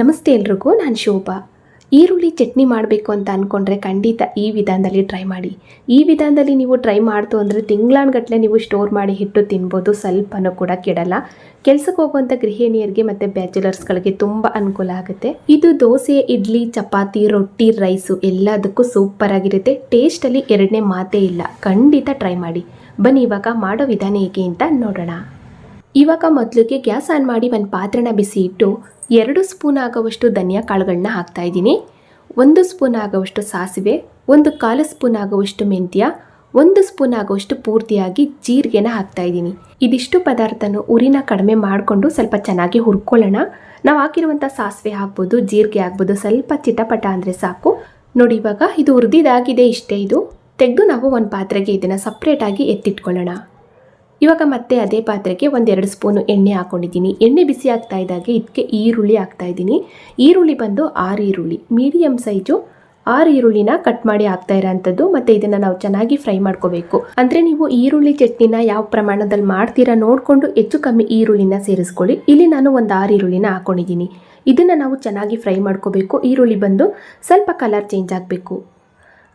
ನಮಸ್ತೆ ಎಲ್ರಿಗೂ, ನಾನು ಶೋಭಾ. ಈರುಳ್ಳಿ ಚಟ್ನಿ ಮಾಡಬೇಕು ಅಂತ ಅಂದ್ಕೊಂಡ್ರೆ ಖಂಡಿತ ಈ ವಿಧಾನದಲ್ಲಿ ಟ್ರೈ ಮಾಡಿ. ಈ ವಿಧಾನದಲ್ಲಿ ನೀವು ಟ್ರೈ ಮಾಡ್ತು ಅಂದರೆ ತಿಂಗಳಾನ್ಗಟ್ಟಲೆ ನೀವು ಸ್ಟೋರ್ ಮಾಡಿ ಹಿಟ್ಟು ತಿನ್ಬೋದು, ಸ್ವಲ್ಪನೂ ಕೂಡ ಕೆಡಲ್ಲ. ಕೆಲಸಕ್ಕೆ ಹೋಗುವಂಥ ಗೃಹಿಣಿಯರಿಗೆ ಮತ್ತು ಬ್ಯಾಚುಲರ್ಸ್ಗಳಿಗೆ ತುಂಬ ಅನುಕೂಲ ಆಗುತ್ತೆ. ಇದು ದೋಸೆ, ಇಡ್ಲಿ, ಚಪಾತಿ, ರೊಟ್ಟಿ, ರೈಸು ಎಲ್ಲದಕ್ಕೂ ಸೂಪರ್ ಆಗಿರುತ್ತೆ. ಟೇಸ್ಟಲ್ಲಿ ಎರಡನೇ ಮಾತೇ ಇಲ್ಲ. ಖಂಡಿತ ಟ್ರೈ ಮಾಡಿ. ಬನ್ನಿ, ಇವಾಗ ಮಾಡೋ ವಿಧಾನ ಹೇಗೆ ಅಂತ ನೋಡೋಣ. ಇವಾಗ ಮೊದಲಿಗೆ ಗ್ಯಾಸ್ ಆನ್ ಮಾಡಿ ಒಂದು ಪಾತ್ರೆನ ಬಿಸಿ ಇಟ್ಟು ಎರಡು ಸ್ಪೂನ್ ಆಗುವಷ್ಟು ಧನಿಯಾ ಕಾಳುಗಳನ್ನ ಹಾಕ್ತಾ ಇದ್ದೀನಿ. ಒಂದು ಸ್ಪೂನ್ ಆಗುವಷ್ಟು ಸಾಸಿವೆ, ಒಂದು ಕಾಲು ಸ್ಪೂನ್ ಆಗುವಷ್ಟು ಮೆಂತ್ಯ, ಒಂದು ಸ್ಪೂನ್ ಆಗುವಷ್ಟು ಪೂರ್ತಿಯಾಗಿ ಜೀರಿಗೆನ ಹಾಕ್ತಾ ಇದ್ದೀನಿ. ಇದಿಷ್ಟು ಪದಾರ್ಥನೂ ಉರಿನ ಕಡಿಮೆ ಮಾಡಿಕೊಂಡು ಸ್ವಲ್ಪ ಚೆನ್ನಾಗಿ ಹುರ್ಕೊಳ್ಳೋಣ. ನಾವು ಹಾಕಿರುವಂಥ ಸಾಸಿವೆ ಹಾಕ್ಬೋದು, ಜೀರಿಗೆ ಆಗ್ಬೋದು ಸ್ವಲ್ಪ ಚಿಟಪಟ ಅಂದರೆ ಸಾಕು. ನೋಡಿ, ಇವಾಗ ಇದು ಉರಿದಿದಾಗಿದೆ ಇಷ್ಟೇ ಇದು. ತೆಗೆದು ನಾವು ಒಂದು ಪಾತ್ರೆಗೆ ಇದನ್ನು ಸಪ್ರೇಟಾಗಿ ಎತ್ತಿಟ್ಕೊಳ್ಳೋಣ. ಇವಾಗ ಮತ್ತೆ ಅದೇ ಪಾತ್ರೆಗೆ ಒಂದೆರಡು ಸ್ಪೂನು ಎಣ್ಣೆ ಹಾಕೊಂಡಿದ್ದೀನಿ. ಎಣ್ಣೆ ಬಿಸಿ ಆಗ್ತಾ ಇದ್ದಾಗೆ ಇದಕ್ಕೆ ಈರುಳ್ಳಿ ಹಾಕ್ತಾ ಇದ್ದೀನಿ. ಈರುಳ್ಳಿ ಬಂದು ಆರು ಈರುಳ್ಳಿ. ಮೀಡಿಯಮ್ ಸೈಜು ಆರು ಈರುಳ್ಳಿನ ಕಟ್ ಮಾಡಿ ಹಾಕ್ತಾ ಇರೋಂಥದ್ದು ಮತ್ತು ಇದನ್ನು ನಾವು ಚೆನ್ನಾಗಿ ಫ್ರೈ ಮಾಡ್ಕೋಬೇಕು. ಅಂದರೆ ನೀವು ಈರುಳ್ಳಿ ಚಟ್ನಿನ ಯಾವ ಪ್ರಮಾಣದಲ್ಲಿ ಮಾಡ್ತೀರಾ ನೋಡಿಕೊಂಡು ಹೆಚ್ಚು ಕಮ್ಮಿ ಈರುಳ್ಳಿನ ಸೇರಿಸ್ಕೊಳ್ಳಿ. ಇಲ್ಲಿ ನಾನು ಒಂದು ಆರು ಈರುಳ್ಳಿನ ಹಾಕೊಂಡಿದ್ದೀನಿ. ಇದನ್ನು ನಾವು ಚೆನ್ನಾಗಿ ಫ್ರೈ ಮಾಡ್ಕೋಬೇಕು. ಈರುಳ್ಳಿ ಬಂದು ಸ್ವಲ್ಪ ಕಲರ್ ಚೇಂಜ್ ಆಗಬೇಕು.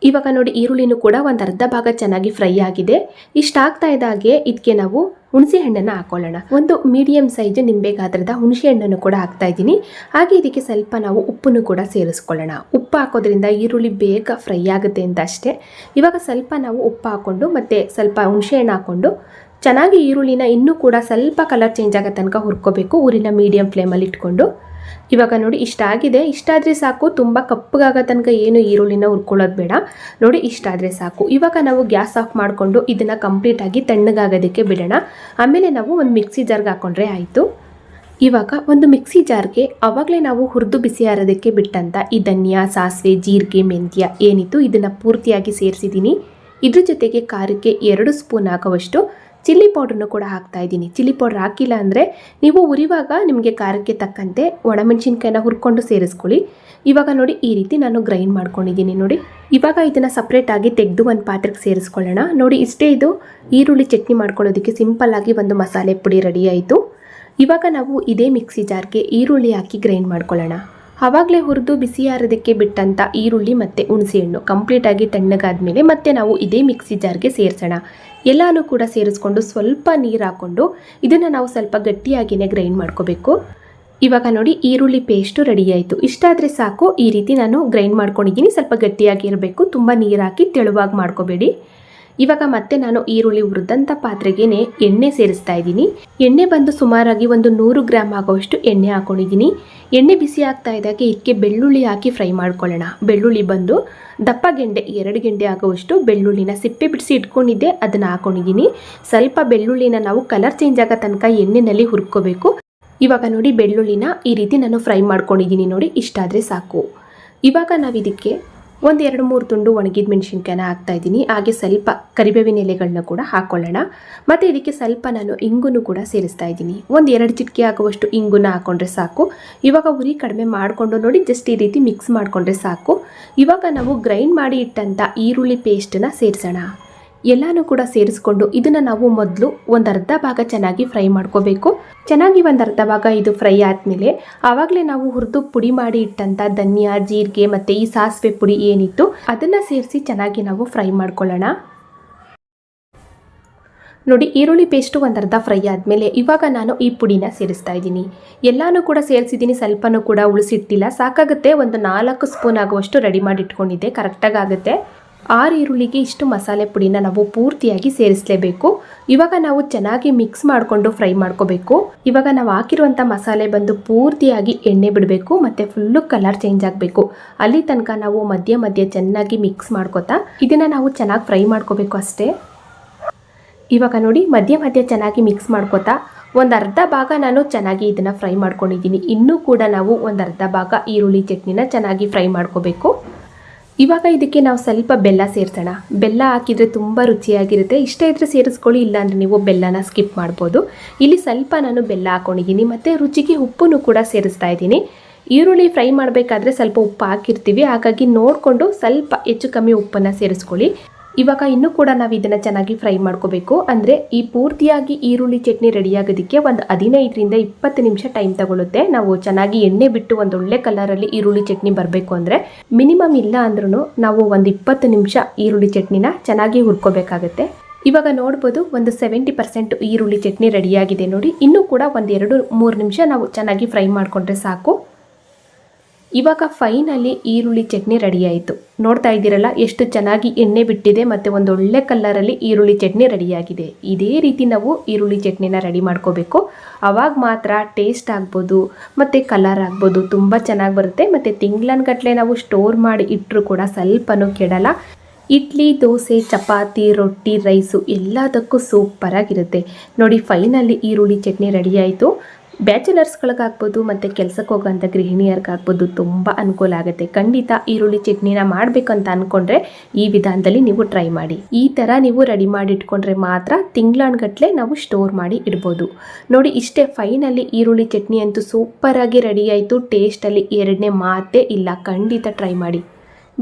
ಇವಾಗ ನೋಡಿ ಈರುಳ್ಳಿನೂ ಕೂಡ ಒಂದು ಅರ್ಧ ಭಾಗ ಚೆನ್ನಾಗಿ ಫ್ರೈ ಆಗಿದೆ. ಇಷ್ಟ ಆಗ್ತಾ ಇದ್ದಾಗೆ ಇದಕ್ಕೆ ನಾವು ಹುಣಸೆ ಹಣ್ಣನ್ನು ಹಾಕೊಳ್ಳೋಣ. ಒಂದು ಮೀಡಿಯಂ ಸೈಜ್ ನಿಂಬೆ ಗಾತ್ರದ ಹುಣಸೆ ಹಣ್ಣನ್ನು ಕೂಡ ಹಾಕ್ತಾ ಇದ್ದೀನಿ. ಹಾಗೆ ಇದಕ್ಕೆ ಸ್ವಲ್ಪ ನಾವು ಉಪ್ಪನ್ನು ಕೂಡ ಸೇರಿಸ್ಕೊಳ್ಳೋಣ. ಉಪ್ಪು ಹಾಕೋದ್ರಿಂದ ಈರುಳ್ಳಿ ಬೇಗ ಫ್ರೈ ಆಗುತ್ತೆ ಅಂತ ಅಷ್ಟೇ. ಇವಾಗ ಸ್ವಲ್ಪ ನಾವು ಉಪ್ಪು ಹಾಕ್ಕೊಂಡು ಮತ್ತು ಸ್ವಲ್ಪ ಹುಣಸೆ ಹಣ್ಣು ಹಾಕ್ಕೊಂಡು ಚೆನ್ನಾಗಿ ಈರುಳ್ಳಿನ ಇನ್ನೂ ಕೂಡ ಸ್ವಲ್ಪ ಕಲರ್ ಚೇಂಜ್ ಆಗೋ ತನಕ ಹುರ್ಕೋಬೇಕು. ಊರಿನ ಮೀಡಿಯಂ ಫ್ಲೇಮಲ್ಲಿ ಇಟ್ಕೊಂಡು ಇವಾಗ ನೋಡಿ ಇಷ್ಟ ಆಗಿದೆ. ಇಷ್ಟ ಆದರೆ ಸಾಕು, ತುಂಬ ಕಪ್ಪಗಾಗೋ ತನಕ ಏನು ಈರುಳ್ಳಿನ ಹುರ್ಕೊಳ್ಳೋದು ಬೇಡ. ನೋಡಿ ಇಷ್ಟ ಆದರೆ ಸಾಕು. ಇವಾಗ ನಾವು ಗ್ಯಾಸ್ ಆಫ್ ಮಾಡಿಕೊಂಡು ಇದನ್ನು ಕಂಪ್ಲೀಟಾಗಿ ತಣ್ಣಗಾಗೋದಕ್ಕೆ ಬಿಡೋಣ. ಆಮೇಲೆ ನಾವು ಒಂದು ಮಿಕ್ಸಿ ಜಾರ್ಗೆ ಹಾಕ್ಕೊಂಡ್ರೆ ಆಯಿತು. ಇವಾಗ ಒಂದು ಮಿಕ್ಸಿ ಜಾರ್ಗೆ ಅವಾಗಲೇ ನಾವು ಹುರಿದು ಬಿಸಿ ಆರೋದಕ್ಕೆ ಬಿಟ್ಟಂತ ಈ ಧನ್ಯ, ಸಾಸಿವೆ, ಜೀರಿಗೆ, ಮೆಂತ್ಯ ಏನಿತ್ತು ಇದನ್ನು ಪೂರ್ತಿಯಾಗಿ ಸೇರಿಸಿದ್ದೀನಿ. ಇದ್ರ ಜೊತೆಗೆ ಖಾರಕ್ಕೆ ಎರಡು ಸ್ಪೂನ್ ಆಗುವಷ್ಟು ಚಿಲ್ಲಿ ಪೌಡ್ರನ್ನು ಕೂಡ ಹಾಕ್ತಾ ಇದ್ದೀನಿ. ಚಿಲ್ಲಿ ಪೌಡ್ರ್ ಹಾಕಿಲ್ಲ ಅಂದರೆ ನೀವು ಉರಿವಾಗ ನಿಮಗೆ ಖಾರಕ್ಕೆ ತಕ್ಕಂತೆ ಒಣಮೆಣಸಿನ್ಕಾಯಿನ ಹುರ್ಕೊಂಡು ಸೇರಿಸ್ಕೊಳ್ಳಿ. ಇವಾಗ ನೋಡಿ ಈ ರೀತಿ ನಾನು ಗ್ರೈಂಡ್ ಮಾಡ್ಕೊಂಡಿದ್ದೀನಿ ನೋಡಿ. ಇವಾಗ ಇದನ್ನು ಸಪ್ರೇಟಾಗಿ ತೆಗೆದು ಒಂದು ಪಾತ್ರೆಗೆ ಸೇರಿಸ್ಕೊಳ್ಳೋಣ. ನೋಡಿ ಇಷ್ಟೇ ಇದು ಈರುಳ್ಳಿ ಚಟ್ನಿ ಮಾಡ್ಕೊಳ್ಳೋದಕ್ಕೆ ಸಿಂಪಲ್ಲಾಗಿ ಒಂದು ಮಸಾಲೆ ಪುಡಿ ರೆಡಿ ಆಯಿತು. ಇವಾಗ ನಾವು ಇದೇ ಮಿಕ್ಸಿ ಜಾರ್ಗೆ ಈರುಳ್ಳಿ ಹಾಕಿ ಗ್ರೈಂಡ್ ಮಾಡ್ಕೊಳ್ಳೋಣ. ಆವಾಗಲೇ ಹುರಿದು ಬಿಸಿ ಆರೋದಕ್ಕೆ ಬಿಟ್ಟಂಥ ಈರುಳ್ಳಿ ಮತ್ತು ಹುಣಸೆಹಣ್ಣು ಕಂಪ್ಲೀಟಾಗಿ ತಣ್ಣಗಾದ್ಮೇಲೆ ಮತ್ತೆ ನಾವು ಇದೇ ಮಿಕ್ಸಿ ಜಾರ್ಗೆ ಸೇರಿಸೋಣ. ಎಲ್ಲಾನು ಕೂಡ ಸೇರಿಸ್ಕೊಂಡು ಸ್ವಲ್ಪ ನೀರು ಹಾಕ್ಕೊಂಡು ಇದನ್ನು ನಾವು ಸ್ವಲ್ಪ ಗಟ್ಟಿಯಾಗಿಯೇ ಗ್ರೈಂಡ್ ಮಾಡ್ಕೋಬೇಕು. ಇವಾಗ ನೋಡಿ ಈರುಳ್ಳಿ ಪೇಸ್ಟು ರೆಡಿ ಆಯಿತು. ಇಷ್ಟಾದರೆ ಸಾಕು, ಈ ರೀತಿ ನಾನು ಗ್ರೈಂಡ್ ಮಾಡ್ಕೊಂಡಿದ್ದೀನಿ. ಸ್ವಲ್ಪ ಗಟ್ಟಿಯಾಗಿ ಇರಬೇಕು ತುಂಬ ನೀರು ಹಾಕಿ ತೆಳುವಾಗಿ ಮಾಡ್ಕೋಬೇಡಿ. ಇವಾಗ ಮತ್ತೆ ನಾನು ಈರುಳ್ಳಿ ಹುರಿದಂಥ ಪಾತ್ರೆಗೇನೆ ಎಣ್ಣೆ ಸೇರಿಸ್ತಾ ಇದ್ದೀನಿ. ಎಣ್ಣೆ ಬಂದು ಸುಮಾರಾಗಿ ಒಂದು ನೂರು ಗ್ರಾಮ್ ಆಗೋಷ್ಟು ಎಣ್ಣೆ ಹಾಕೊಂಡಿದ್ದೀನಿ. ಎಣ್ಣೆ ಬಿಸಿ ಆಗ್ತಾ ಇದ್ದಾಗೆ ಇದಕ್ಕೆ ಬೆಳ್ಳುಳ್ಳಿ ಹಾಕಿ ಫ್ರೈ ಮಾಡ್ಕೊಳ್ಳೋಣ. ಬೆಳ್ಳುಳ್ಳಿ ಬಂದು ದಪ್ಪ ಗೆಂಡೆ, ಎರಡು ಗೆಂಡೆ ಆಗುವಷ್ಟು ಬೆಳ್ಳುಳ್ಳಿನ ಸಿಪ್ಪೆ ಬಿಡಿಸಿ ಇಟ್ಕೊಂಡಿದ್ದೆ, ಅದನ್ನು ಹಾಕೊಂಡಿದ್ದೀನಿ. ಸ್ವಲ್ಪ ಬೆಳ್ಳುಳ್ಳಿನ ನಾವು ಕಲರ್ ಚೇಂಜ್ ಆಗೋ ತನಕ ಎಣ್ಣೆನಲ್ಲಿ ಹುರ್ಕೋಬೇಕು. ಇವಾಗ ನೋಡಿ ಬೆಳ್ಳುಳ್ಳಿನ ಈ ರೀತಿ ನಾನು ಫ್ರೈ ಮಾಡ್ಕೊಂಡಿದ್ದೀನಿ ನೋಡಿ, ಇಷ್ಟಾದರೆ ಸಾಕು. ಇವಾಗ ನಾವು ಇದಕ್ಕೆ ಒಂದು ಎರಡು ಮೂರು ತುಂಡು ಒಣಗಿದ ಮೆಣಸಿನ್ಕಾಯಿನ ಹಾಕ್ತಾ ಇದ್ದೀನಿ. ಹಾಗೆ ಸ್ವಲ್ಪ ಕರಿಬೇವಿನ ಎಲೆಗಳನ್ನ ಕೂಡ ಹಾಕ್ಕೊಳ್ಳೋಣ ಮತ್ತು ಇದಕ್ಕೆ ಸ್ವಲ್ಪ ನಾನು ಇಂಗುನು ಕೂಡ ಸೇರಿಸ್ತಾ ಇದ್ದೀನಿ. ಒಂದು ಎರಡು ಚಿಟಿಕೆ ಆಗುವಷ್ಟು ಇಂಗುನ ಹಾಕ್ಕೊಂಡ್ರೆ ಸಾಕು. ಇವಾಗ ಉರಿ ಕಡಿಮೆ ಮಾಡಿಕೊಂಡು ನೋಡಿ ಜಸ್ಟ್ ಈ ರೀತಿ ಮಿಕ್ಸ್ ಮಾಡಿಕೊಂಡ್ರೆ ಸಾಕು. ಇವಾಗ ನಾವು ಗ್ರೈಂಡ್ ಮಾಡಿ ಇಟ್ಟಂಥ ಈರುಳ್ಳಿ ಪೇಸ್ಟನ್ನು ಸೇರಿಸೋಣ. ಎಲ್ಲನೂ ಕೂಡ ಸೇರಿಸ್ಕೊಂಡು ಇದನ್ನು ನಾವು ಮೊದಲು ಒಂದು ಅರ್ಧ ಭಾಗ ಚೆನ್ನಾಗಿ ಫ್ರೈ ಮಾಡ್ಕೋಬೇಕು. ಚೆನ್ನಾಗಿ ಒಂದು ಅರ್ಧ ಭಾಗ ಇದು ಫ್ರೈ ಆದಮೇಲೆ ಆವಾಗಲೇ ನಾವು ಹುರಿದು ಪುಡಿ ಮಾಡಿ ಇಟ್ಟಂಥ ಧನಿಯಾ, ಜೀರಿಗೆ ಮತ್ತು ಈ ಸಾಸಿವೆ ಪುಡಿ ಏನಿತ್ತು ಅದನ್ನು ಸೇರಿಸಿ ಚೆನ್ನಾಗಿ ನಾವು ಫ್ರೈ ಮಾಡ್ಕೊಳ್ಳೋಣ. ನೋಡಿ ಈರುಳ್ಳಿ ಪೇಸ್ಟು ಒಂದು ಅರ್ಧ ಫ್ರೈ ಆದಮೇಲೆ ಇವಾಗ ನಾನು ಈ ಪುಡಿನ ಸೇರಿಸ್ತಾ ಇದ್ದೀನಿ. ಎಲ್ಲನೂ ಕೂಡ ಸೇರಿಸಿದ್ದೀನಿ, ಸ್ವಲ್ಪನೂ ಕೂಡ ಉಳಿಸಿಟ್ಟಿಲ್ಲ. ಸಾಕಾಗುತ್ತೆ, ಒಂದು ನಾಲ್ಕು ಸ್ಪೂನ್ ಆಗುವಷ್ಟು ರೆಡಿ ಮಾಡಿ ಇಟ್ಕೊಂಡಿದ್ದೆ ಕರೆಕ್ಟಾಗಿ ಆಗುತ್ತೆ. ಆರು ಈರುಳ್ಳಿಗೆ ಇಷ್ಟು ಮಸಾಲೆ ಪುಡಿನ ನಾವು ಪೂರ್ತಿಯಾಗಿ ಸೇರಿಸಲೇಬೇಕು. ಇವಾಗ ನಾವು ಚೆನ್ನಾಗಿ ಮಿಕ್ಸ್ ಮಾಡಿಕೊಂಡು ಫ್ರೈ ಮಾಡ್ಕೋಬೇಕು. ಇವಾಗ ನಾವು ಹಾಕಿರುವಂಥ ಮಸಾಲೆ ಬಂದು ಪೂರ್ತಿಯಾಗಿ ಎಣ್ಣೆ ಬಿಡಬೇಕು ಮತ್ತು ಫುಲ್ಲು ಕಲರ್ ಚೇಂಜ್ ಆಗಬೇಕು. ಅಲ್ಲಿ ತನಕ ನಾವು ಮಧ್ಯ ಮಧ್ಯ ಚೆನ್ನಾಗಿ ಮಿಕ್ಸ್ ಮಾಡ್ಕೋತಾ ಇದನ್ನು ನಾವು ಚೆನ್ನಾಗಿ ಫ್ರೈ ಮಾಡ್ಕೋಬೇಕು ಅಷ್ಟೇ. ಇವಾಗ ನೋಡಿ ಮಧ್ಯ ಮಧ್ಯ ಚೆನ್ನಾಗಿ ಮಿಕ್ಸ್ ಮಾಡ್ಕೋತಾ ಒಂದು ಅರ್ಧ ಭಾಗ ನಾನು ಚೆನ್ನಾಗಿ ಇದನ್ನು ಫ್ರೈ ಮಾಡ್ಕೊಂಡಿದ್ದೀನಿ. ಇನ್ನೂ ಕೂಡ ನಾವು ಒಂದು ಅರ್ಧ ಭಾಗ ಈರುಳ್ಳಿ ಚಟ್ನಿನ ಚೆನ್ನಾಗಿ ಫ್ರೈ ಮಾಡ್ಕೋಬೇಕು. ಇವಾಗ ಇದಕ್ಕೆ ನಾವು ಸ್ವಲ್ಪ ಬೆಲ್ಲ ಸೇರಿಸೋಣ. ಬೆಲ್ಲ ಹಾಕಿದರೆ ತುಂಬ ರುಚಿಯಾಗಿರುತ್ತೆ. ಇಷ್ಟ ಇದ್ದರೆ ಸೇರಿಸ್ಕೊಳ್ಳಿ, ಇಲ್ಲಾಂದರೆ ನೀವು ಬೆಲ್ಲನ ಸ್ಕಿಪ್ ಮಾಡ್ಬೋದು. ಇಲ್ಲಿ ಸ್ವಲ್ಪ ನಾನು ಬೆಲ್ಲ ಹಾಕೊಂಡಿದ್ದೀನಿ ಮತ್ತು ರುಚಿಗೆ ಉಪ್ಪನ್ನು ಕೂಡ ಸೇರಿಸ್ತಾ ಇದ್ದೀನಿ. ಈರುಳ್ಳಿ ಫ್ರೈ ಮಾಡಬೇಕಾದ್ರೆ ಸ್ವಲ್ಪ ಉಪ್ಪು ಹಾಕಿರ್ತೀವಿ. ಹಾಗಾಗಿ ನೋಡಿಕೊಂಡು ಸ್ವಲ್ಪ ಹೆಚ್ಚು ಕಮ್ಮಿ ಉಪ್ಪನ್ನು ಸೇರಿಸ್ಕೊಳ್ಳಿ. ಇವಾಗ ಇನ್ನೂ ಕೂಡ ನಾವು ಇದನ್ನ ಚೆನ್ನಾಗಿ ಫ್ರೈ ಮಾಡ್ಕೋಬೇಕು. ಅಂದ್ರೆ ಈ ಪೂರ್ತಿಯಾಗಿ ಈರುಳ್ಳಿ ಚಟ್ನಿ ರೆಡಿಯಾಗೋದಕ್ಕೆ ಒಂದು ಹದಿನೈದರಿಂದ ಇಪ್ಪತ್ತು ನಿಮಿಷ ಟೈಮ್ ತಗೊಳುತ್ತೆ. ನಾವು ಚೆನ್ನಾಗಿ ಎಣ್ಣೆ ಬಿಟ್ಟು ಒಂದು ಒಳ್ಳೆ ಅಲ್ಲಿ ಈರುಳ್ಳಿ ಚಟ್ನಿ ಬರಬೇಕು ಅಂದ್ರೆ ಮಿನಿಮಮ್ ಇಲ್ಲ ಅಂದ್ರೂ ನಾವು ಒಂದು ಇಪ್ಪತ್ತು ನಿಮಿಷ ಈರುಳ್ಳಿ ಚಟ್ನಿನ ಚೆನ್ನಾಗಿ ಹುರ್ಕೋಬೇಕಾಗತ್ತೆ. ಇವಾಗ ನೋಡ್ಬೋದು ಒಂದು ಸೆವೆಂಟಿ ಪರ್ಸೆಂಟ್ ಈರುಳ್ಳಿ ಚಟ್ನಿ ರೆಡಿಯಾಗಿದೆ ನೋಡಿ. ಇನ್ನೂ ಕೂಡ ಒಂದು ಎರಡು ಮೂರು ನಿಮಿಷ ನಾವು ಚೆನ್ನಾಗಿ ಫ್ರೈ ಮಾಡಿಕೊಂಡ್ರೆ ಸಾಕು. ಇವಾಗ ಫೈನಲಿ ಈರುಳ್ಳಿ ಚಟ್ನಿ ರೆಡಿ ಆಯಿತು. ನೋಡ್ತಾ ಇದ್ದೀರಲ್ಲ, ಎಷ್ಟು ಚೆನ್ನಾಗಿ ಎಣ್ಣೆ ಬಿಟ್ಟಿದೆ ಮತ್ತು ಒಂದು ಒಳ್ಳೆ ಕಲ್ಲರಲ್ಲಿ ಈರುಳ್ಳಿ ಚಟ್ನಿ ರೆಡಿಯಾಗಿದೆ ಇದೇ ರೀತಿ ನಾವು ಈರುಳ್ಳಿ ಚಟ್ನಿನ ರೆಡಿ ಮಾಡ್ಕೋಬೇಕು. ಅವಾಗ ಮಾತ್ರ ಟೇಸ್ಟ್ ಆಗ್ಬೋದು, ಮತ್ತು ಕಲರ್ ಆಗ್ಬೋದು, ತುಂಬ ಚೆನ್ನಾಗಿ ಬರುತ್ತೆ. ಮತ್ತು ತಿಂಗ್ಳನ್ಗಟ್ಲೆ ನಾವು ಸ್ಟೋರ್ ಮಾಡಿ ಇಟ್ಟರು ಕೂಡ ಸ್ವಲ್ಪನೂ ಕೆಡಲ್ಲ. ಇಡ್ಲಿ, ದೋಸೆ, ಚಪಾತಿ, ರೊಟ್ಟಿ ರೈಸು ಎಲ್ಲದಕ್ಕೂ ಸೂಪರಾಗಿರುತ್ತೆ ನೋಡಿ ಫೈನಲ್ಲಿ ಈರುಳ್ಳಿ ಚಟ್ನಿ ರೆಡಿಯಾಯಿತು ಬ್ಯಾಚುಲರ್ಸ್ಗಳಿಗಾಗ್ಬೋದು ಮತ್ತು ಕೆಲಸಕ್ಕೆ ಹೋಗೋಂಥ ಗೃಹಿಣಿಯರಿಗಾಗ್ಬೋದು ತುಂಬ ಅನುಕೂಲ ಆಗುತ್ತೆ. ಖಂಡಿತ ಈರುಳ್ಳಿ ಚಟ್ನಿನ ಮಾಡಬೇಕಂತ ಅಂದ್ಕೊಂಡ್ರೆ ಈ ವಿಧಾನದಲ್ಲಿ ನೀವು ಟ್ರೈ ಮಾಡಿ. ಈ ಥರ ನೀವು ರೆಡಿ ಮಾಡಿ ಇಟ್ಕೊಂಡ್ರೆ ಮಾತ್ರ ತಿಂಗಳಾನ್ಗಟ್ಲೆ ನಾವು ಸ್ಟೋರ್ ಮಾಡಿ ಇಡ್ಬೋದು. ನೋಡಿ ಇಷ್ಟೇ ಫೈನಲ್ಲಿ ಈರುಳ್ಳಿ ಚಟ್ನಿ ಅಂತೂ ಸೂಪರಾಗಿ ರೆಡಿ ಆಯಿತು. ಟೇಸ್ಟಲ್ಲಿ ಎರಡನೇ ಮಾತೇ ಇಲ್ಲ. ಖಂಡಿತ ಟ್ರೈ ಮಾಡಿ.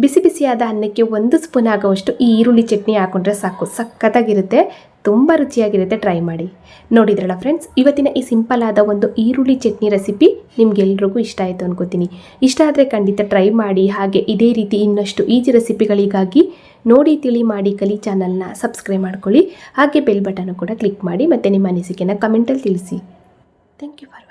ಬಿಸಿ ಬಿಸಿಯಾದ ಅನ್ನಕ್ಕೆ ಒಂದು ಸ್ಪೂನ್ ಆಗೋವಷ್ಟು ಈ ಈರುಳ್ಳಿ ಚಟ್ನಿ ಹಾಕೊಂಡ್ರೆ ಸಾಕು. ಸಖತ್ತಾಗಿರುತ್ತೆ. ತುಂಬ ರುಚಿಯಾಗಿರುತ್ತೆ. ಟ್ರೈ ಮಾಡಿ. ನೋಡಿದ್ರಲ್ಲ ಫ್ರೆಂಡ್ಸ್, ಇವತ್ತಿನ ಈ ಸಿಂಪಲ್ ಆದ ಒಂದು ಈರುಳ್ಳಿ ಚಟ್ನಿ ರೆಸಿಪಿ ನಿಮ್ಗೆಲ್ರಿಗೂ ಇಷ್ಟ ಆಯಿತು ಅನ್ಕೋತೀನಿ. ಇಷ್ಟ ಆದರೆ ಖಂಡಿತ ಟ್ರೈ ಮಾಡಿ. ಹಾಗೆ ಇದೇ ರೀತಿ ಇನ್ನಷ್ಟು ಈಜಿ ರೆಸಿಪಿಗಳಿಗಾಗಿ ನೋಡಿ, ತಿಳಿ ಮಾಡಿ ಕಲಿ ಚಾನಲ್ನ ಸಬ್ಸ್ಕ್ರೈಬ್ ಮಾಡ್ಕೊಳ್ಳಿ. ಹಾಗೆ ಬೆಲ್ ಬಟನ್ ಕೂಡ ಕ್ಲಿಕ್ ಮಾಡಿ ಮತ್ತು ನಿಮ್ಮ ಅನಿಸಿಕೆನ ಕಮೆಂಟಲ್ಲಿ ತಿಳಿಸಿ. Thank you for